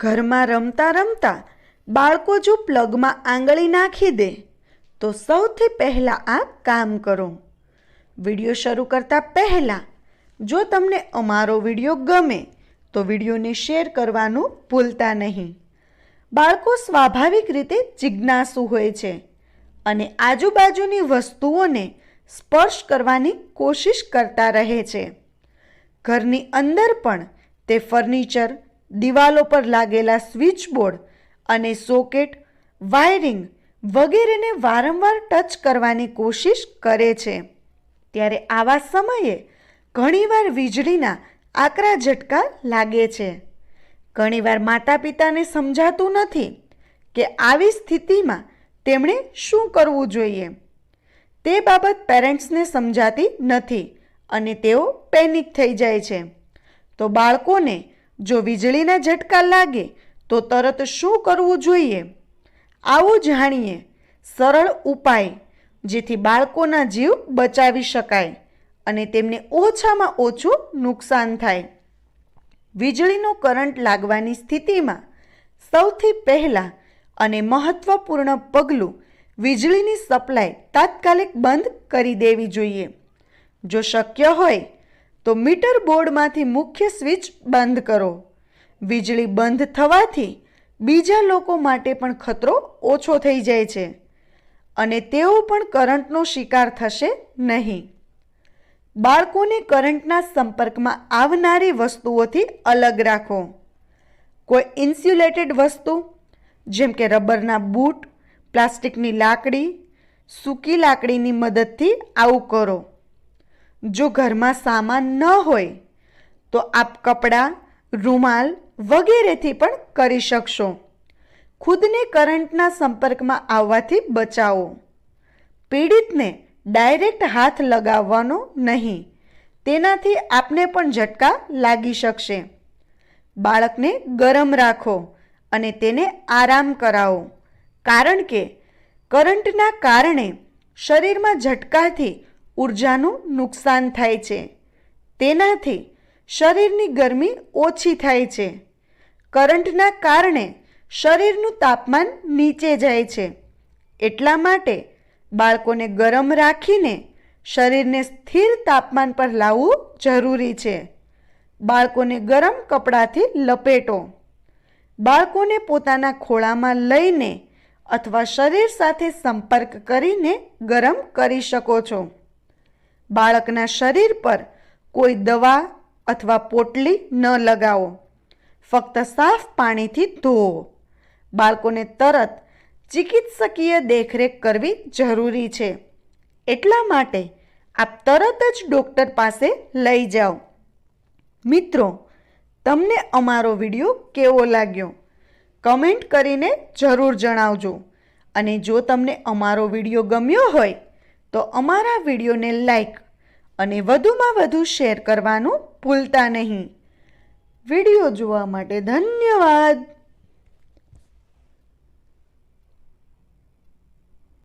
ઘરમાં રમતા રમતા બાળકો જો પ્લગમાં આંગળી નાખી દે, તો સૌથી પહેલાં આ કામ કરો. વીડિયો શરૂ કરતાં પહેલાં, જો તમને અમારો વીડિયો ગમે, તો વિડીયોને શેર કરવાનું ભૂલતા નહીં. બાળકો સ્વાભાવિક રીતે જિજ્ઞાસુ હોય છે અને આજુબાજુની વસ્તુઓને સ્પર્શ કરવાની કોશિશ કરતા રહે છે. ઘરની અંદર પણ તે ફર્નિચર દિવાલો પર લાગેલા સ્વિચ બોર્ડ અને સોકેટ, વાયરિંગ વગેરેને વારંવાર ટચ કરવાની કોશિશ કરે છે. ત્યારે આવા સમયે ઘણીવાર વીજળીના આકરા ઝટકા લાગે છે. ઘણીવાર માતા પિતાને સમજાતું નથી કે આવી સ્થિતિમાં તેમણે શું કરવું જોઈએ. તે બાબત પેરેન્ટ્સને સમજાતી નથી અને તેઓ પેનિક થઈ જાય છે. તો બાળકોને જો વીજળીના ઝટકા લાગે, તો તરત શું કરવું જોઈએ? આવું જાણીએ. સરળ ઉપાય, જેથી બાળકોના જીવ બચાવી શકાય અને તેમને ઓછામાં ઓછું નુકસાન થાય. વીજળીનો કરંટ લાગવાની સ્થિતિમાં સૌથી પહેલાં અને મહત્ત્વપૂર્ણ પગલું વીજળીની સપ્લાય તાત્કાલિક બંધ કરી દેવી જોઈએ. જો શક્ય હોય તો મીટર બોર્ડમાંથી મુખ્ય સ્વિચ બંધ કરો. વીજળી બંધ થવાથી બીજા લોકો માટે પણ ખતરો ઓછો થઈ જાય છે અને તેઓ પણ કરંટનો શિકાર થશે નહીં. બાળકોને કરંટના સંપર્કમાં આવનારી વસ્તુઓથી અલગ રાખો. કોઈ ઇન્સ્યુલેટેડ વસ્તુ, જેમ કે રબરના બૂટ, પ્લાસ્ટિકની લાકડી, સૂકી લાકડીની મદદથી આવું કરો. જો ઘરમાં સામાન ન હોય, તો આપ કપડાં, રૂમાલ વગેરેથી પણ કરી શકશો. ખુદને કરંટના સંપર્કમાં આવવાથી બચાવો. પીડિતને ડાયરેક્ટ હાથ લગાવવાનો નહીં, તેનાથી આપને પણ ઝટકા લાગી શકશે. બાળકને ગરમ રાખો અને તેને આરામ કરાવો, કારણ કે કરંટના કારણે શરીરમાં ઝટકાથી ઉર્જાનું નુકસાન થાય છે. તેનાથી શરીરની ગરમી ઓછી થાય છે. કરંટના કારણે શરીરનું તાપમાન નીચે જાય છે. એટલા માટે બાળકોને ગરમ રાખીને શરીરને સ્થિર તાપમાન પર લાવવું જરૂરી છે. બાળકોને ગરમ કપડાથી લપેટો. બાળકોને પોતાના ખોળામાં લઈને અથવા શરીર સાથે સંપર્ક કરીને ગરમ કરી શકો છો. બાળકના શરીર પર કોઈ દવા અથવા પોટલી ન લગાવો. ફક્ત સાફ પાણીથી ધોવો. બાળકોને તરત ચિકિત્સકીય દેખરેખ કરવી જરૂરી છે. એટલા માટે આપ તરત જ ડૉક્ટર પાસે લઈ જાઓ. મિત્રો, તમને અમારો વીડિયો કેવો લાગ્યો? કમેન્ટ કરીને જરૂર જણાવજો. અને જો તમને અમારો વીડિયો ગમ્યો હોય તો અમારા વિડીયોને લાઈક અને વધુમાં વધુ શેર કરવાનું ભૂલતા નહીં. વીડિયો જોવા માટે ધન્યવાદ.